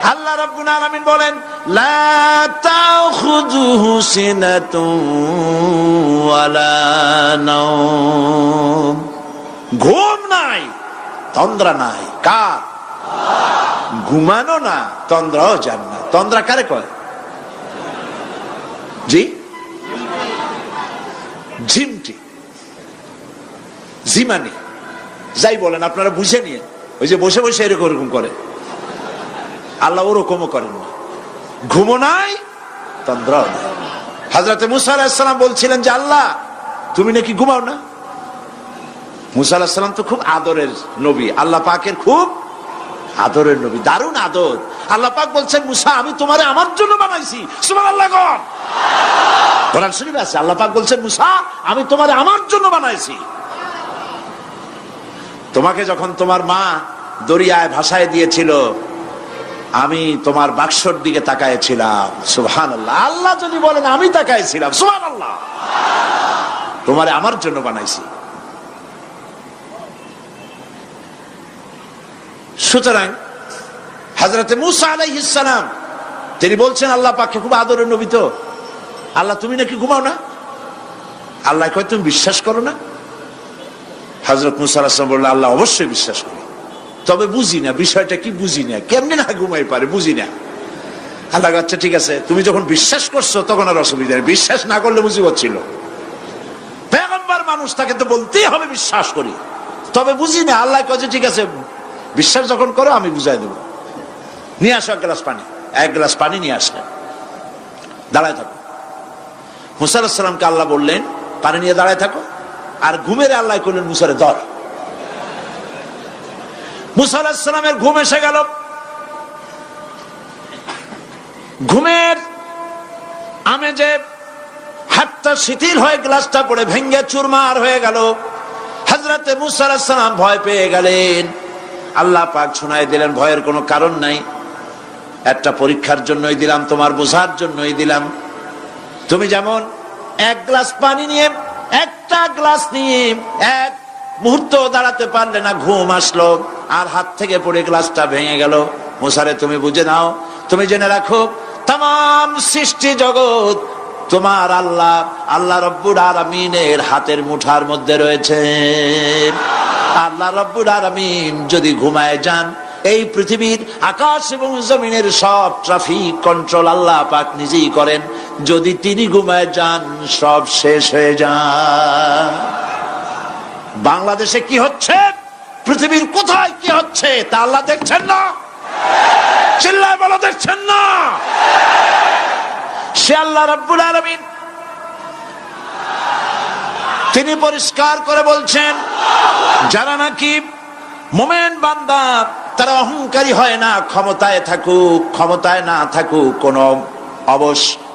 আল্লাহ রাব্বুল আলামিন বলেন, লা তাখুযুহু সিনাতুন ওয়ালা নাওম। ঘুম নাই, তন্দ্রা নাই। কার? ঘুমানো না, তন্দ্রাও যান না। তন্দ্রা কারে কয়? জি? ঝিমটি। জিমানি যাই বলেন, আপনারা বুঝে নিয়ে, ওই যে বসে বসে এরকম এরকম করে। আল্লাহ ওরকমও করেন না। ঘুমো নাই, তন্দ্রাও নাই। হাজরতে মুসা আলাহিসাল্লাম বলছিলেন যে, আল্লাহ, তুমি নাকি ঘুমাও না? মুসা আলাহিসাল্লাম তো খুব আদরের নবী, আল্লাহ পাকের খুব আদরের নবী, দারুণ আদর। আল্লাহ পাক বলছেন, মুসা, আমি তোমারে আমার জন্য বানাইছি। সুমান আল্লাহ কোরআন শরীফ আছে, আল্লাহ পাক বলছেন, মুসা, আমি তোমারে আমার জন্য বানাইছি। তোমাকে যখন তোমার মা দরিয়ায় ভাসায় দিয়েছিল আমি তোমার বাক্সর দিকে তাকাইছিলাম সুহান আল্লাহ আল্লাহ যদি বলেন, আমি তাকাইছিলাম সুহান আল্লাহ তোমারে আমার জন্য বানাইছি। সুতরাং হাজরতে মুসা আলাইহিসালাম তিনি বলছেন, আল্লাহ পাকে খুব আদরের নবী তো। আল্লাহ, তুমি নাকি ঘুমাও না? আল্লাহ কয়, তুমি বিশ্বাস করো না? হজরত মুসা আলাহিসাম বলল আল্লাহ অবশ্যই বিশ্বাস করি। তবে বুঝি না, বিষয়টা কি বুঝি না, কেমনি না ঘুমাই পারে, বুঝি না। আল্লাহ আচ্ছা ঠিক আছে, তুমি যখন বিশ্বাস করছ, তখন আর অসুবিধা নেই। বিশ্বাস না করলে বুঝি হচ্ছিল পেগম্বার মানুষ, তাকে তো বলতেই হবে বিশ্বাস করি। তবে বুঝি না, আল্লাহ কাছে ঠিক আছে, বিশ্বাস যখন করো, আমি বুঝাই দেবো। নিয়ে আসো এক গ্লাস পানি। এক গ্লাস পানি নিয়ে আসলেন দাঁড়ায় থাকো। মুসাল্লামকে আল্লাহ বললেন, পানি নিয়ে দাঁড়ায় থাকো। আর ঘুমের আল্লাহ করলেন মুসারে দর। মুসাল্লামের ঘুম এসে গেল। ঘুমের আমেজে হাতটা শিথিল হয়ে গ্লাসটা পড়ে ভেঙ্গে চুরমার হয়ে গেল। হাজরাতে মুসাল্লাম ভয় পেয়ে গেলেন। আল্লাহ পাক শোনায় দিলেন, ভয়ের কোনো কারণ নাই। একটা পরীক্ষার জন্যই দিলাম, তোমার বোঝার জন্যই দিলাম। তুমি যেমন এক গ্লাস পানি নিয়ে, একটা গ্লাস নিয়ে এক মুহূর্ত দাঁড়াতে পারলে না, ঘুম আসলো। আর হাত থেকে পড়ে গ্লাসটা ভেঙে গেল। মুসারে, তুমি বুঝে নাও, তুমি জেনে রাখো তাম সৃষ্টি জগৎ তোমার আল্লাহ আল্লাহ রব্বুর আরামিনের হাতের মুঠার মধ্যে রয়েছে। আল্লাহ রব্বুর আরামিন যদি ঘুমায় যান, এই পৃথিবীর আকাশ এবং জমিনের সব ট্রাফিক কন্ট্রোল আল্লাহ পাক নিজেই করেন। যদি তিনি ঘুমায় যান, সব শেষ হয়ে যান। বাংলাদেশে কি হচ্ছে? পৃথিবীর কোথায় কি হচ্ছে তা আল্লাহ দেখছেন না। চিল্লায় বলো, দেখছেন না। সে আল্লাহ রব্বুল আলমিন। তিনি পরিষ্কার করে বলছেন, যারা নাকি মোমেন বান্দা, তারা অহংকারী হয় না, ক্ষমতায় থাকুক, ক্ষমতায় না থাকুক, কোন অবশ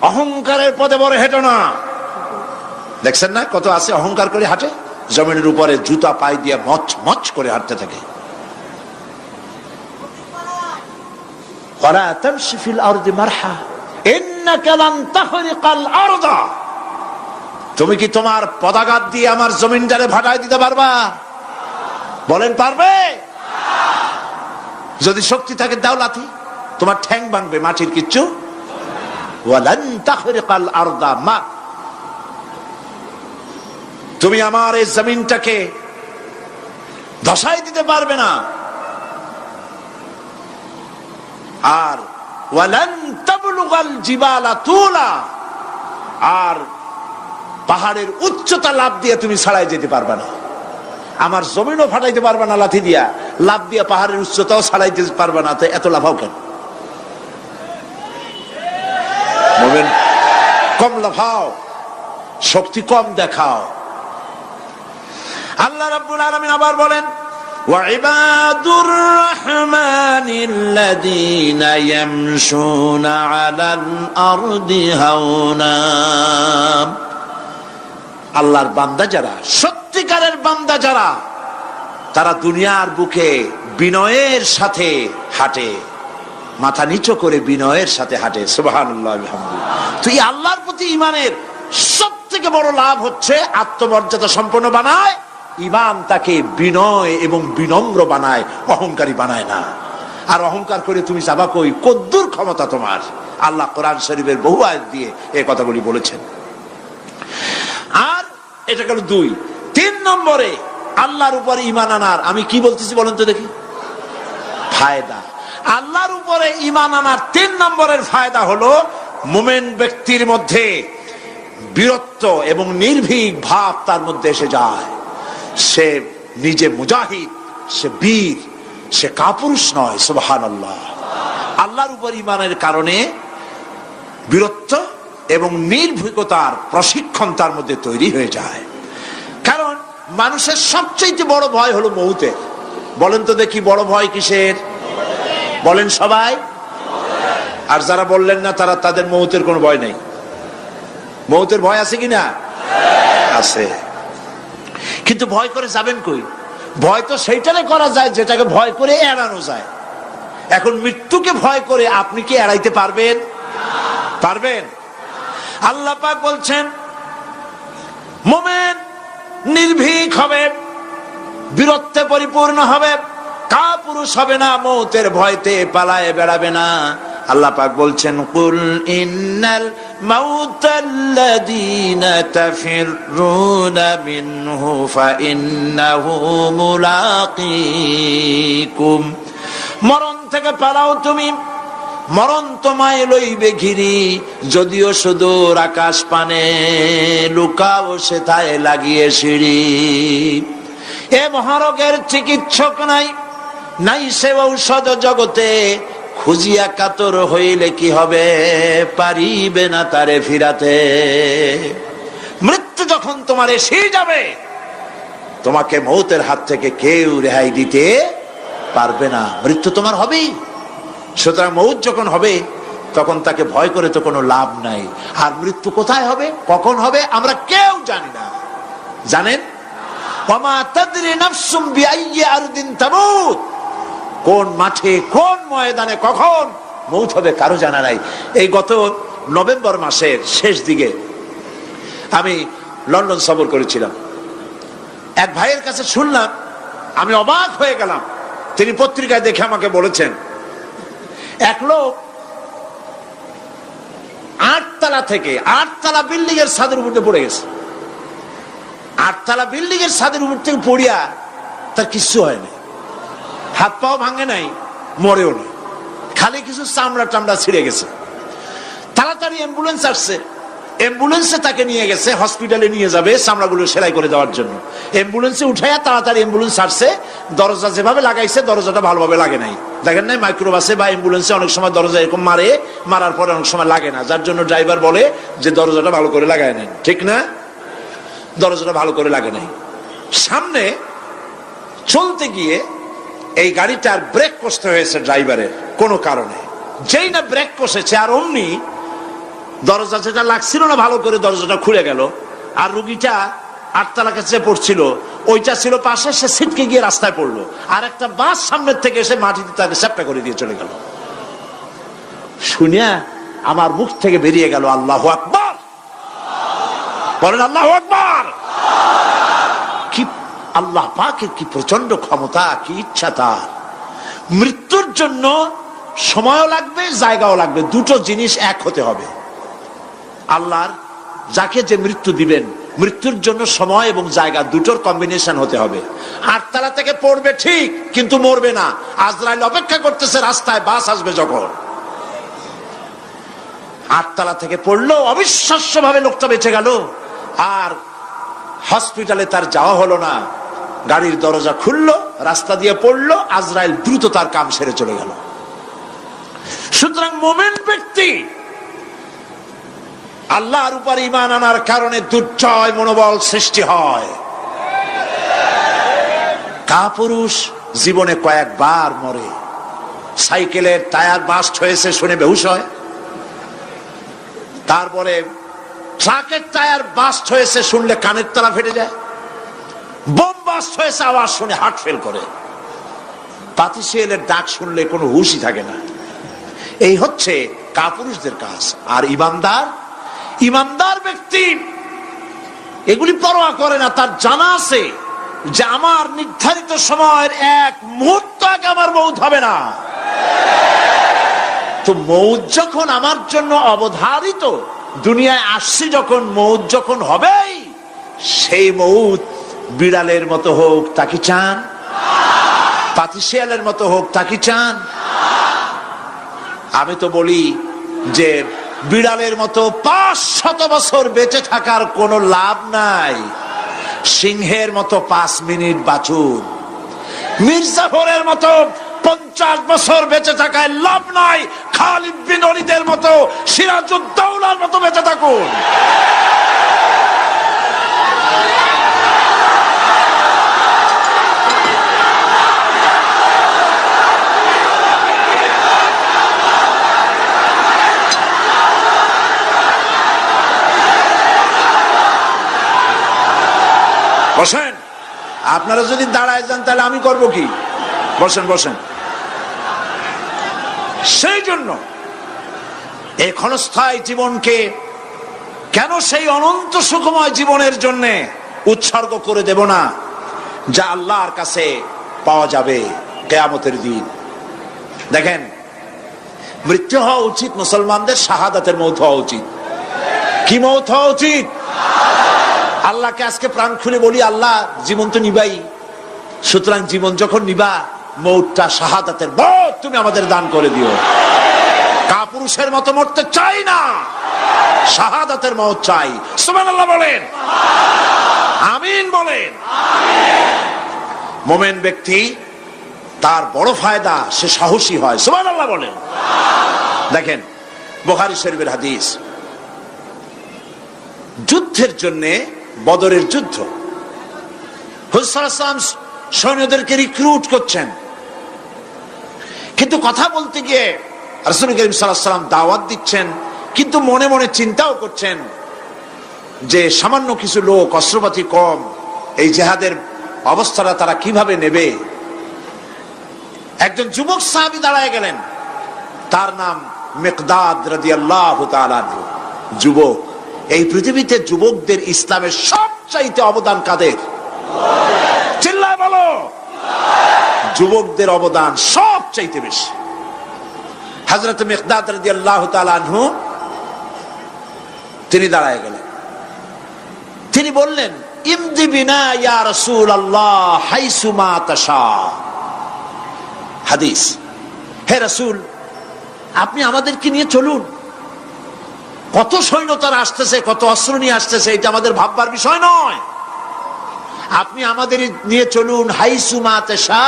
অহংকারের পদে বড় হেঁটো না। দেখছেন না কত আছে অহংকার করে হাঁটে? জমিনের উপরে জুতা পাই দিয়ে মচ মচ করে হাঁটতে থাকে। তুমি কি তোমার পদাঘাত দিয়ে আমার জমিনটারে ভাটায় দিতে পারবা? বলেন, পারবে? যদি শক্তি থাকে দাও লাথি তোমার ঠ্যাং ভাঙবে, মাটির কিচ্ছু তুমি আমার এই জমিনটাকে ধসাই দিতে পারবে না। আর আর পাহাড়ের উচ্চতা লাভ দিয়ে তুমি ছাড়াই যেতে পারবে না। আমার জমিনও ফাটাইতে পারবে না লাথি দিয়া। লাভ দিয়া পাহাড়ের উচ্চতাও ছাড়াইতে পারবে না। তো এত লাফাও কেন? মোমেন কম লাফাও শক্তি কম দেখাও আল্লাহ রাব্বুল আলামিন আবার বলেন وعباد الرحمن الذين يمشون على الأرض هونا আল্লাহর বান্দা যারা সত্যিকারের বান্দা যারা তারা দুনিয়ার বুকে বিনয়ের সাথে হাঁটে মাথা নিচু করে বিনয়ের সাথে হাঁটে। আল্লাহর প্রতি ইমানের সব থেকে বড় লাভ হচ্ছে আত্মমর্যাদা সম্পন্ন বানায়। ইমান তাকে বিনয় এবং বিনম্র বানায়, অহংকারী বানায় না। আর অহংকার করে তুমি যাবা কই? কদ্দুর ক্ষমতা তোমার। আল্লাহ কোরআন শরীফের বহু আয়াত দিয়ে এই কথাগুলি বলেছেন। আর এটা গেল দুই। তিন নম্বরে আল্লাহর উপরে ইমান আনার, আমি কি বলতেছি বলেন তো দেখি? ফায়দা। আল্লাহর উপরে ইমান আনার তিন নম্বরের ফায়দা হলো মোমেন ব্যক্তির মধ্যে বীরত্ব এবং নির্ভীক ভাব তার মধ্যে এসে যায়। সে নিজে মুজাহিদ, সে বীর, সে কাপুরুষ নয় সুবহান আল্লাহ আল্লাহর উপর ইমানের কারণে বীরত্ব এবং নির্ভীকতার প্রশিক্ষণ তার মধ্যে তৈরি হয়ে যায়। কারণ মানুষের সবচেয়ে বড় ভয় হলো মৌতে বলেন তো দেখি বড় ভয় কিসের? বলেন সবাই। আর যারা বললেন না, তারা তাদের মৌতের কোনো ভয় নেই। মৌতের ভয় আছে কি না আছে। কিন্তু ভয় করে যাবেন কই? ভয় তো সেইটারে করা যায় যেটাকে ভয় করে এড়ানো যায়। এখন মৃত্যুকে ভয় করে আপনি কি এড়াইতে পারবেন? পারবেন? আল্লাহ পাক বলছেন, মোমেন নির্ভীক হবে বীরত্বে পরিপূর্ণ হবে কা পুরুষ হবে না, মৌতের ভয়তে পালায় বেড়াবে না। আল্লাহ পাক বলছেন, কুল ইন্নাল মাউতাল্লাযীনা তাফিরুনা মিনহু ফাইন্নাহু মুলাকীকুম। মরণ থেকে পালাও তুমি। মরণ তোমায় লইবে ঘিরি, যদিও সুদূর আকাশ পানে, লুকাও সেথায় লাগিয়ে সিঁড়ি। এ মহারোগের চিকিৎসক নাই নাই সে ঔষধ জগতে, খুঁজিয়া কাতর হইলে কি হবে? পারিবে না তারে ফিরাতে। মৃত্যু যখন তোমার এসে যাবে, তোমাকে মৌতের হাত থেকে কেউ রেহাই দিতে পারবে না। মৃত্যু তোমার হবেই। সুতরাং মৌত যখন হবে, তখন তাকে ভয় করে তো কোনো লাভ নাই। আর মৃত্যু কোথায় হবে? কখন হবে? আমরা কেউ জানি না। জানেন? ওমা তাদরি নাফসুম বিআইয়ি আরদিন তামুত। কোন মাঠে, কোন ময়দানে, কখন? মৌত হবে কারও জানা নাই। এই গত নভেম্বর মাসের শেষ দিকে আমি লন্ডন সফর করেছিলাম। এক ভাইয়ের কাছে শুনলাম, আমি অবাক হয়ে গেলাম। তিনি পত্রিকায় দেখে আমাকে বলেছেন, এক লোক আটতলা থেকে আটতলা বিল্ডিং এর ছাদের উপর পড়ে গেছে। আটতলা বিল্ডিং এর ছাদের উপর থেকে পড়িয়া তার কিচ্ছু হয়নি হাত পাও ভাঙে নাই, মরেও না খালি কিছু চামড়া টামড়া ছিঁড়ে গেছে। তাড়াতাড়ি অ্যাম্বুলেন্স আসছে। অ্যাম্বুলেন্সে তাকে নিয়ে গেছে হসপিটালে নিয়ে যাবে চামড়াগুলো সেলাই করে দেওয়ার জন্য। অ্যাম্বুলেন্সে উঠাইয়া তাড়াতাড়ি অ্যাম্বুলেন্স আসছে। দরজা যেভাবে লাগাইছে, দরজাটা ভালোভাবে লাগে নাই। দেখেন নাই মাইক্রোবাসে বা অ্যাম্বুলেন্সে অনেক সময় দরজা এরকম মারে, মারার পরে অনেক সময় লাগে না। যার জন্য ড্রাইভার বলে যে দরজাটা ভালো করে লাগায় নেন ঠিক না? দরজাটা ভালো করে লাগে নাই। সামনে চলতে গিয়ে এই গাড়িটার ব্রেক কষতে হয়েছে ড্রাইভারের কোনো কারণে। যেই না ব্রেক কষেছে আর অমনি দরজা যেটা লাগছিল না, ভালো করে দরজাটা খুলে গেল, আর রুগীটা আটতলা কাছে পড়ছিল, ওইটা ছিল পাশে, সে ছিটকে গিয়ে রাস্তায় পড়ল, আর একটা বাস সামনের থেকে এসে মাটিতে তাকে চ্যাপটা করে দিয়ে চলে গেল। শুনিয়া আমার মুখ থেকে বেরিয়ে গেল আল্লাহ আকবর। বলেন আল্লাহ আকবর। আল্লাহ পাকের কি প্রচণ্ড ক্ষমতা, কি ইচ্ছা তার? মৃত্যুর জন্য সময়ও লাগবে, জায়গাও লাগবে। দুটো জিনিস এক হতে হবে। আল্লাহর যাকে যে মৃত্যু দিবেন, মৃত্যুর জন্য সময় এবং জায়গা দুটোর কম্বিনেশন হতে হবে। আটতলা থেকে পড়বে ঠিক, কিন্তু মরবে না। আজরাইল অপেক্ষা করতেছে, রাস্তায় বাস আসবে যখন। আটতলা থেকে পড়ল অবিশ্বাস্য ভাবে লোকটা বেঁচে গেল। আর হসপিটালে তার যাওয়া হলো না। গাড়ির দরজা খুললো, রাস্তা দিয়ে পড়ল, আজরাইল দ্রুত তার কাম সেরে চলে গেল। সুতরাং মোমেন্ট ব্যক্তি আল্লাহর উপর ইমান আনার কারণে দুর্জয় মনোবল সৃষ্টি হয়। কাপুরুষ জীবনে কয়েকবার মরে। সাইকেলের টায়ার বাস্ট হয়েছে শুনে বেহুশ হয়। তারপরে ট্রাকের টায়ার বাস্ট হয়েছে শুনলে কানের তারা ফেটে যায়। বোম বাস্ট হয়েছে, আওয়াজ শুনে হার্ট ফেল করে। পাতিশিয়ালের ডাক শুনলে কোনো হুশই থাকে না। এই হচ্ছে কাপুরুষদের কাজ। আর ইমানদার? ইমানদার ব্যক্তি এগুলি পরোয়া করে না, তার জানা আছে যে আমার নির্ধারিত সময়ের এক মুহূর্ত আগে আমার মৌত হবে না। তো মৌত যখন আমার জন্য অবধারিত, দুনিয়ায় আসছি যখন মৌত যখন হবেই, সেই মৌত বিড়ালের মতো হোক তাকে চান? পাতিশিয়ালের মতো হোক তাকে চান? আমি তো বলি যে বিড়ালের মতো পাঁচ শত বছর বেঁচে থাকার কোনো লাভ নাই। সিংহের মতো পাঁচ মিনিট বাঁচুন। মির্জাফরের মতো পঞ্চাশ বছর বেঁচে থাকায় লাভ নাই। খালিদ বিন অলিদের মতো সিরাজুদ্দৌলার মতো বেঁচে থাকুন। বসেন। আপনারা যদি দাঁড়ায় যান তাহলে আমি করব কি? বসেন বসেন। সেই জন্য এই ক্ষণস্থায়ী জীবনকে কেন সেই অনন্ত সুখময় জীবনের জন্য উৎসর্গ করে দেব না যা আল্লাহর কাছে পাওয়া যাবে কেয়ামতের দিন? দেখেন মৃত্যু হওয়া উচিত মুসলমানদের শাহাদাতের মৌত হওয়া উচিত। কি মৌত হওয়া উচিত? আল্লাহকে আজকে প্রাণ খুলে বলি, আল্লাহ জীবন তো নিবাই। সুতরাং জীবন যখন নিবা, মৌতটা শাহাদাতের মত তুমি আমাদের দান করে দিও। কাপুরুষের মতো মরতে চাই না, শাহাদাতের মত চাই। সুমান আল্লাহ বলেন। আমিন বলেন। মোমেন ব্যক্তি, তার বড় ফায়দা, সে সাহসী হয়। সুমান আল্লাহ বলেন। দেখেন বোহারি শরীফের হাদিস। যুদ্ধের জন্যে বদরের যুদ্ধ। হুসালাম সৈন্যদেরকে রিক্রুট করছেন। কিন্তু কথা বলতে গিয়ে রসুল করিম সাল্লাম দাওয়াত দিচ্ছেন, কিন্তু মনে মনে চিন্তাও করছেন যে সামান্য কিছু লোক, অস্ত্রপাতি কম, এই জেহাদের অবস্থাটা তারা কীভাবে নেবে? একজন যুবক সাহাবি দাঁড়ায় গেলেন, তার নাম মেকদাদ রাজি আল্লাহ যুবক এই পৃথিবীতে যুবকদের ইসলামের সবচাইতে অবদান কাদের? চিল্লায় বলো। যুবকদের অবদান সব চাইতে বেশি। হাজরত মেকদাদ রাজি আল্লাহ তালু তিনি দাঁড়ায় গেলেন। তিনি বললেন ইমদি বিনা ইয়া রসুল আল্লাহ হাইসুমা তাশা। হাদিস হে রসুল আপনি আমাদেরকে নিয়ে চলুন। কত সৈন্য তারা আসতেছে, কত অস্ত্র নিয়ে আসতেছে, এটা আমাদের ভাববার বিষয় নয়। আপনি আমাদের নিয়ে চলুন, হাইসুমা তেসা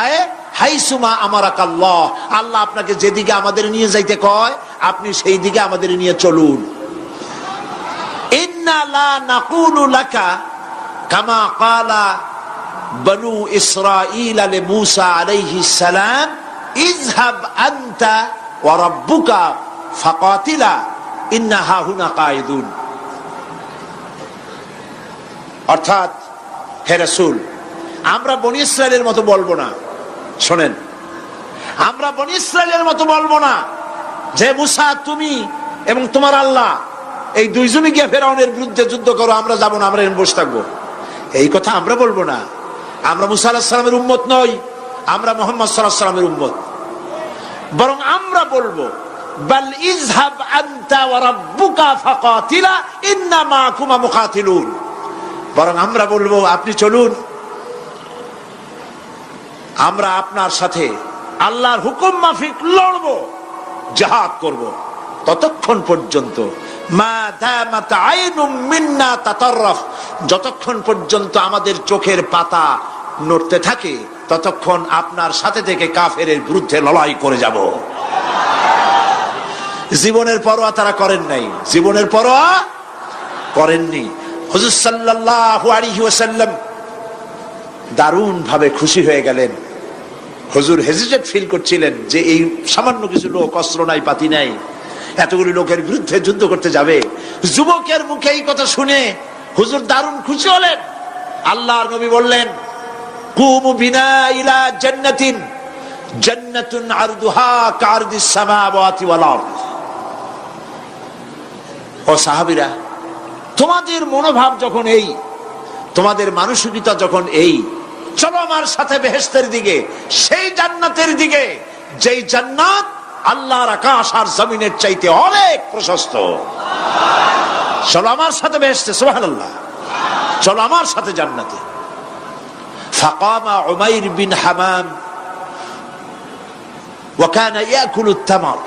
আয় হাইসুমা আমার আল্লাহ আল্লাহ আপনাকে যেদিকে আমাদের নিয়ে যাইতে কয়, আপনি সেই দিকে আমাদের নিয়ে চলুন। কামা কালা ইন্না হাহুনা কায়দুন। অর্থাৎ, হে রাসূল, আমরা বনি ইসরায়েলের মতো বলব না। শোনেন, আমরা বনি ইসরায়েলের মতো বলব না যে মুসা, তুমি এবং তোমার আল্লাহ, এই দুইজনই গিয়ে ফেরাউনের বিরুদ্ধে যুদ্ধ করো, আমরা যাব না, আমরা বসে থাকব। এই কথা আমরা বলব না। আমরা মুসা আল্লাহ সালামের উম্মত নই, আমরা মোহাম্মদ সাল্লাহ সাল্লামের উম্মত। বরং আমরা বলব বরং আমরা বলব, আপনি চলুন। আমরা আপনার সাথে আল্লাহর হুকুম মাফিক জাহাদ করব। ততক্ষণ পর্যন্ত যতক্ষণ পর্যন্ত আমাদের চোখের পাতা নড়তে থাকে, ততক্ষণ আপনার সাথে থেকে কাফের বিরুদ্ধে লড়াই করে যাব। জীবনের পরোয়া তারা করেন নাই। জীবনের পরোয়া করেননি। হুজুর আলাইহি ওয়াসাল্লাম দারুণ ভাবে খুশি হয়ে গেলেন। হুজুর হেজিটেট ফিল করছিলেন যে এই সামান্য কিছু লোক, অস্ত্র নাই, পাতি নাই, এতগুলি লোকের বিরুদ্ধে যুদ্ধ করতে যাবে। যুবকের মুখে এই কথা শুনে হুজুর দারুণ খুশি হলেন। আল্লাহর নবী বললেন, কুমু বিনা ইলা জান্নাতিন, জান্নাতুন আরদুহা কারদিস সামাওয়াতি ওয়াল আরদ। ও সাহাবীরা, তোমাদের মনোভাব যখন এই, তোমাদের মানসিকতা যখন এই, চলো আমার সাথে বেহেস্তের দিকে, সেই জান্নাতের দিকে, যেই জান্নাত আল্লাহর আকাশ আর জমিনের চাইতে অনেক প্রশস্ত। চলো আমার সাথে বেহেস্তে সোহান আল্লাহ চলো আমার সাথে জান্নাতে। ফাকামা উমাইর বিন হামাম ওয়াকান ইয়াকুলু তামার।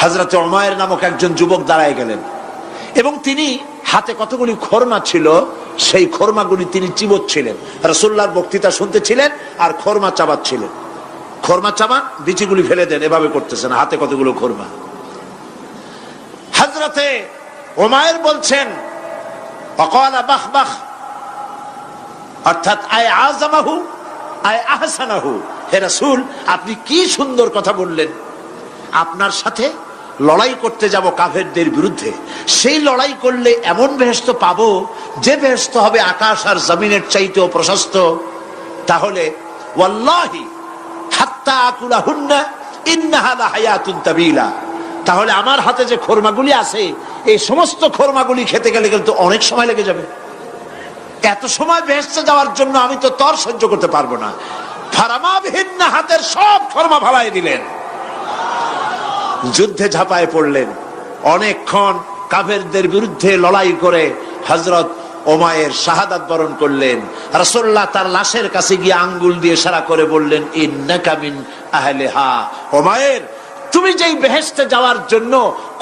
হযরত উমায়ের নামক একজন যুবক দাঁড়ায় গেলেন। এবং তিনি হাতে কতগুলি খোরমা ছিল, সেই খোরমাগুলি তিনি চিবোচ্ছিলেন। রসুল্লাহর বক্তৃতা শুনতেছিলেন আর খোরমা চাবাচ্ছিলেন। খোরমা চাবান বিচিগুলি ফেলে দেন, এভাবে করতেছেন, হাতে কতগুলো খোরমা। হাজরতে ওমায়ের বলছেন, অকলা বাহ বাহ, অর্থাৎ আয় আজামাহু আয় আহসানাহু। হে রাসূল, আপনি কি সুন্দর কথা বললেন। আপনার সাথে লড়াই করতে যাব কাফেরদের বিরুদ্ধে। সেই লড়াই করলে এমন বেহেস্ত পাবো, যে বেহেস্ত হবে আকাশ আর জমিনের চাইতেও প্রশস্ত। তাহলে তাহলে আমার হাতে যে খোরমাগুলি আছে, এই সমস্ত খোরমাগুলি খেতে গেলে কিন্তু অনেক সময় লেগে যাবে। এত সময় বেহেস্তে যাওয়ার জন্য আমি তো তর সহ্য করতে পারব না। ফারামা ফারামাবিহীন হাতের সব খরমা ভালাই দিলেন। যুদ্ধে ঝাঁপায় পড়লেন। অনেকক্ষণ কাফেরদের বিরুদ্ধে লড়াই করে হজরত ওমায়ের শাহাদাত বরণ করলেন। রসোল্লাহ তার লাশের কাছে গিয়ে আঙ্গুল দিয়ে সারা করে বললেন ইন্নাকামিন আহলে হা ওমায়ের, তুমি যেই বেহেস্তে যাওয়ার জন্য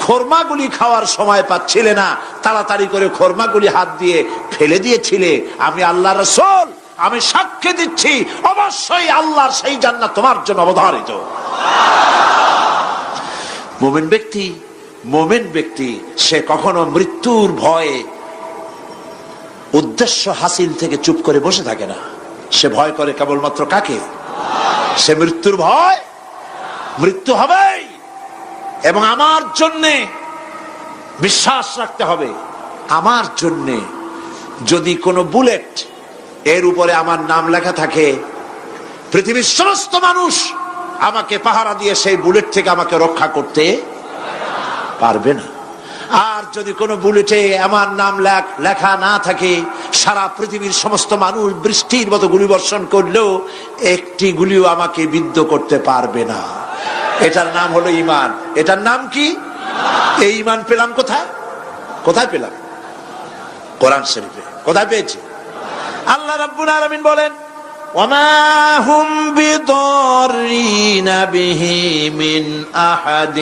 খোরমাগুলি খাওয়ার সময় পাচ্ছিলে না, তাড়াতাড়ি করে খোরমাগুলি হাত দিয়ে ফেলে দিয়েছিলে। আমি আল্লাহ রসোল, আমি সাক্ষী দিচ্ছি, অবশ্যই আল্লাহর সেই জান্নাত তোমার জন্য অবধারিত। মোমেন ব্যক্তি মোমেন ব্যক্তি, সে কখনো মৃত্যুর ভয়ে উদ্দেশ্য হাসিল থেকে চুপ করে বসে থাকে না। সে ভয় করে কেবলমাত্র কাকে? সে মৃত্যুর ভয়? মৃত্যু হবেই। এবং আমার জন্যে বিশ্বাস রাখতে হবে, আমার জন্যে যদি কোনো বুলেট এর উপরে আমার নাম লেখা থাকে, পৃথিবীর সমস্ত মানুষ আমাকে পাহারা দিয়ে সেই বুলেট থেকে আমাকে রক্ষা করতে পারবে না। আর যদি কোনো বুলেটে আমার নাম লেখা না থাকে, সারা পৃথিবীর সমস্ত মানুষ বৃষ্টির মতো গুলি বর্ষণ করলেও একটি গুলিও আমাকে বিদ্ধ করতে পারবে না। এটার নাম হলো ইমান এটার নাম কি? এই ইমান পেলাম কোথায়? কোথায় পেলাম? কোরআন শরীফে। কোথায় পেয়েছি? আল্লাহ রাব্বুল আলামিন বলেন وما هم بضارين به من أحد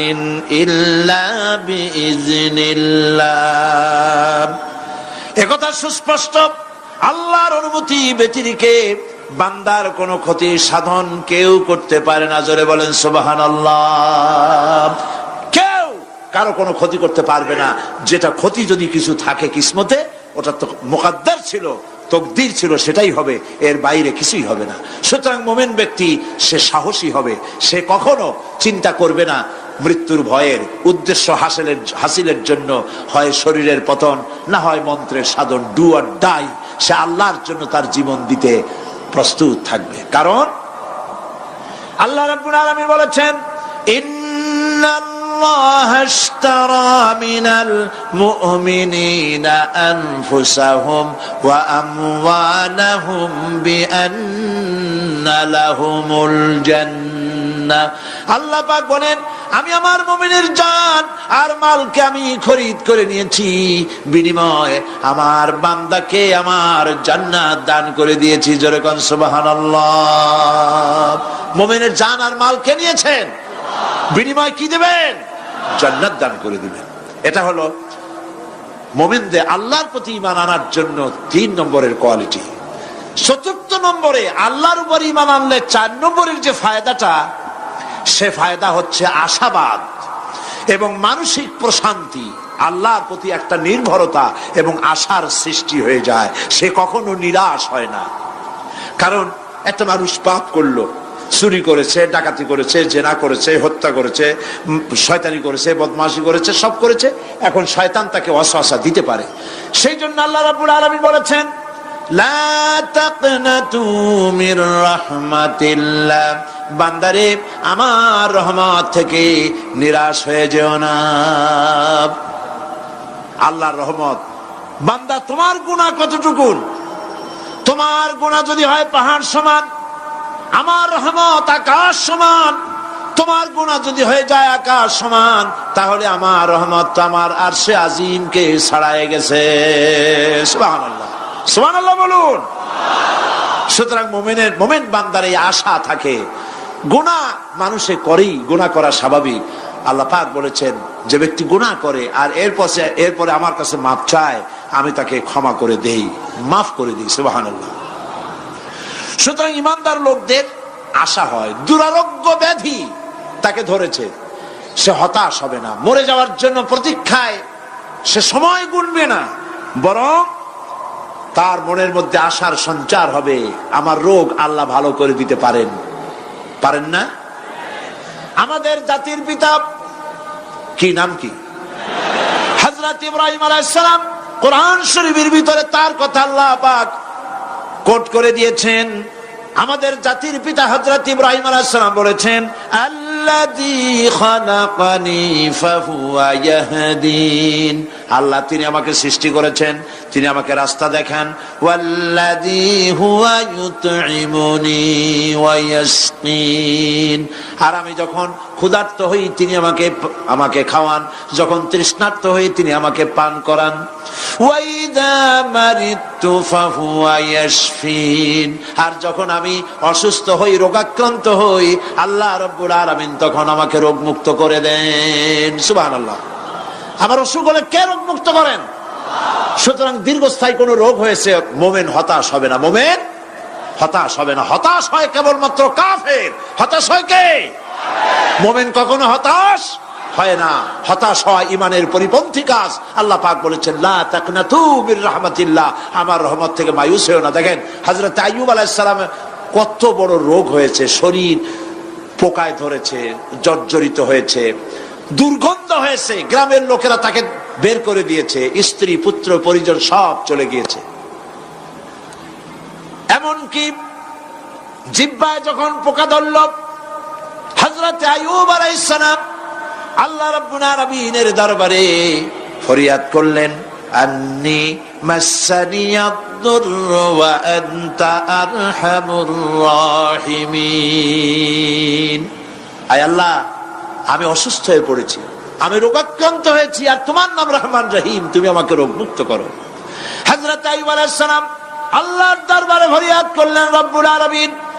إلا بإذن الله একথা সুস্পষ্ট আল্লাহর অনুমতি ব্যতিরিকে বান্দার কোন ক্ষতি সাধন কেউ করতে পারে না জোরে বলেন সুবাহান আল্লাহ কেউ কারো কোনো ক্ষতি করতে পারবে না যেটা ক্ষতি যদি কিছু থাকে কিসমতে ওটা তো মোকাদ্দার ছিল তকদির ছিল, সেটাই হবে। এর বাইরে কিছুই হবে না। সুতরাং মোমেন ব্যক্তি, সে সাহসী হবে। সে কখনো চিন্তা করবে না মৃত্যুর ভয়ের উদ্দেশ্য হাসিলের হাসিলের জন্য। হয় শরীরের পতন, না হয় মন্ত্রের সাধন। ডু আর ডাই সে আল্লাহর জন্য তার জীবন দিতে প্রস্তুত থাকবে। কারণ আল্লাহ রাব্বুল আলামিন বলেছেন, ইন্নাল الله اشترى من المؤمنين أنفسهم وأموالهم بأن لهم الجنة আল্লাহ পাক বলেন আমি আমার মুমিনের জান আর মালকে আমি খরিদ করে নিয়েছি বিনিময় আমার বান্দাকে আমার জান্নাত দান করে দিয়েছি যেরকম সুবহানাল্লাহ মুমিনের জান আর মালকে নিয়েছেন বিনিময় কি দেবেন? জান্নাত দান করে দিবেন। এটা হলো মোমিনদের আল্লাহর প্রতি ইমান আনার জন্য তিন নম্বরের কোয়ালিটি। চতুর্থ নম্বরে আল্লাহর উপর ইমান আনলে চার নম্বরের যে ফায়দাটা, সে ফায়দা হচ্ছে আশাবাদ এবং মানসিক প্রশান্তি। আল্লাহর প্রতি একটা নির্ভরতা এবং আশার সৃষ্টি হয়ে যায়। সে কখনো নিরাশ হয় না। কারণ একটা মানুষ পাপ করল চুরি করেছে, ডাকাতি করেছে, জেনা করেছে, হত্যা করেছে শয়তানি করেছে, বদমাশি করেছে, সব করেছে। এখন শয়তান তাকে অশাসা দিতে পারে। সেই জন্য আল্লাহ রাব্বুল আলামিন বলেছেন বান্দারে, আমার রহমত থেকে নিরাশ হয়ে যেও না। আল্লাহর রহমত। বান্দা, তোমার গুণা কতটুকুন? তোমার গুণা যদি হয় পাহাড় সমান আমার রহমত আকাশ সমান। তোমার গুণা যদি হয়ে যায় আকাশ সমান, তাহলে আমার রহমত আমার আর সে আজিমকে ছাড়াই গেছে। সুবাহ সুবাহ বলুন। সুতরাং মোমেনের, মোমেন বান্দার এই আশা থাকে। গুণা মানুষে করেই, গুণা করা স্বাভাবিক। আল্লাহ পাক বলেছেন, যে ব্যক্তি গুণা করে আর এরপরে এরপরে আমার কাছে মাপ চায়, আমি তাকে ক্ষমা করে দেই, মাফ করে দিই সুবাহান সুতরাং ইমানদার লোকদের আশা হয়, দুরারোগ্য ব্যাধি তাকে ধরেছে। সে হতাশ হবে না, মরে যাওয়ার জন্য প্রতীক্ষায় সে সময় গুনবে না, বরং তার মনের মধ্যে আশার সঞ্চার হবে, আমার রোগ আল্লাহ ভালো করে দিতে পারেন। পারেন না? আমাদের জাতির পিতা কি নাম কি? হজরত ইব্রাহিম আলাইসালাম কোরআন শরীফের ভিতরে তার কথা আল্লাহ পাক কোট করে দিয়েছেন। আমাদের জাতির পিতা হজরত ইব্রাহিম আলাইসালাম বলেছেন ইয়াহদিন আল্লাহ, তিনি আমাকে সৃষ্টি করেছেন, তিনি আমাকে রাস্তা দেখান। আর আমি যখন ক্ষুধার্ত হই, তিনি আমাকে আমাকে খাওয়ান। যখন তৃষ্ণার্ত হই, তিনি আমাকে পান করান। আর যখন আমি অসুস্থ হই, রোগাক্রান্ত হই, আল্লাহ রব্বুল আলামিন তখন আমাকে রোগ মুক্ত করে দেন। সুবহানাল্লাহ। আমার অসুখ হলে কে রোগ মুক্ত করেন? সুতরাং দীর্ঘস্থায়ী কোন রোগ হয়েছে, মোমেন হতাশ হবে না। মোমেন হতাশ হবে না। হতাশ হয় কেবলমাত্র কাফের। হতাশ হয় কে? মোমেন কখনো হতাশ হয় না। হতাশ হয় ইমানের পরিপন্থী কাজ। আল্লাহ পাক বলেছেন রাহমাতিল্লাহ আমার রহমত থেকে মায়ুস হয়েও না। দেখেন, হযরত আইয়ুব আলাইহিস সালাম কত বড় রোগ হয়েছে, শরীর পোকায় ধরেছে, জর্জরিত হয়েছে, দুর্গন্ধ হয়েছে। গ্রামের লোকেরা তাকে বের করে দিয়েছে, স্ত্রী, পুত্র, পরিজন সব চলে গিয়েছে। এমনকি জিব্বায় যখন পোকা ধরল হজরত আয়ুব আলাইসালাম আল্লাহ আলামিনের দরবারে ফরিয়াদ করলেন আন্নি মাসানিয়াদ-দুরর ওয়া আল্লাহ, আমি অসুস্থ হয়ে পড়েছি, আমি রোগাক্রান্ত হয়েছি, আর তোমার নাম রহমান রহিম, তুমি আমাকে রোগ মুক্ত করো। হযরত আইয়ুব আলাইহিস সালাম আল্লাহর দরবারে ফরিয়াদ করলেন, রব্বুল আলামিন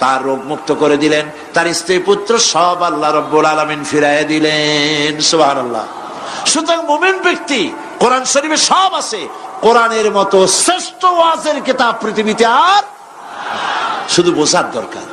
তার রোগ মুক্ত করে দিলেন। তার স্ত্রী পুত্র সব আল্লাহ রব্বুল আলমিন ফিরাইয়া দিলেন। সুবহানাল্লাহ। সুতরাং মোমেন ব্যক্তি, কোরআন শরীফে সব আছে। কোরআনের মতো শ্রেষ্ঠ ওয়াজের কিতাব পৃথিবীতে আর শুধু বোঝার দরকার।